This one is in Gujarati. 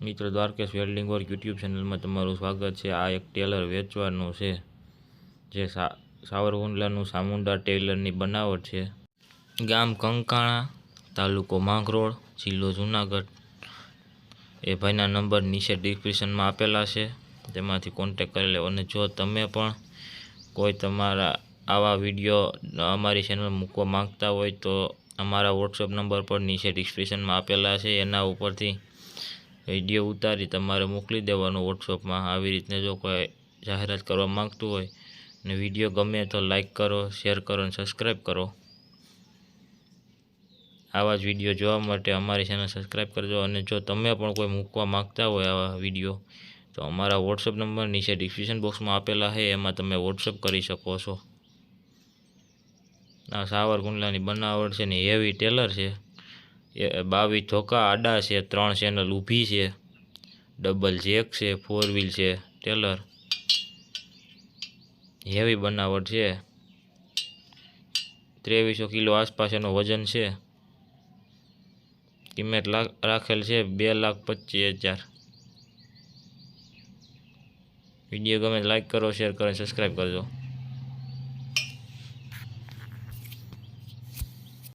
મિત્રો દ્વારકેશ વેલ્ડિંગ વર્ક યુટ્યુબ ચેનલમાં તમારું સ્વાગત છે. આ એક ટેલર વેચવાનું છે, જે સાવરકુંડલાનું સામુંડા ટેલરની બનાવટ છે. ગામ કંકાણા તાલુકો માંગરોળ, જિલ્લો જુનાગઢ. એ ભાઈના નંબર નીચે ડિસ્ક્રિપ્શનમાં આપેલા છે. તેમાંથી કોન્ટેક કરી લેવો. અને જો તમે પણ કોઈ તમારા આવા વીડિયો અમારી ચેનલ મૂકવા માંગતા હોય તો અમારા વોટ્સઅપ નંબર પર નીચે ડિસ્ક્રિપ્શનમાં આપેલા છે. એના ઉપરથી વીડિયો ઉતારી તમારે મોકલી દેવાનો વોટ્સઅપમાં આવી રીતને જો કોઈ જાહેરાત કરવા માગતું હોય અને વીડિયો ગમે તો લાઈક કરો શેર કરો અને સબસ્ક્રાઈબ કરો. આવા જ વીડિયો જોવા માટે અમારી ચેનલ સબસ્ક્રાઈબ કરજો અને જો તમે પણ કોઈ મૂકવા માંગતા હોય આવા વીડિયો તો અમારા વોટ્સઅપ નંબર નીચે ડિસ્ક્રિપ્શન બોક્સમાં આપેલા છે. એમાં તમે વોટ્સઅપ કરી શકો છો. આ સાવરકુંડલાની બનાવટ છે ને હેવી ટેલર છે. એ બાવીસ ધોકા આડા છે, ત્રણ ચેનલ ઊભી છે ડબલ જેક છે ફોર વ્હીલ છે ટેલર હેવી બનાવટ છે. ત્રેવીસો કિલો આસપાસ એનો વજન છે. કિંમત રાખેલ છે બે લાખ પચીસ હજાર. વીડિયો ગમે લાઈક કરો શેર કરો સબસ્ક્રાઈબ કરજો.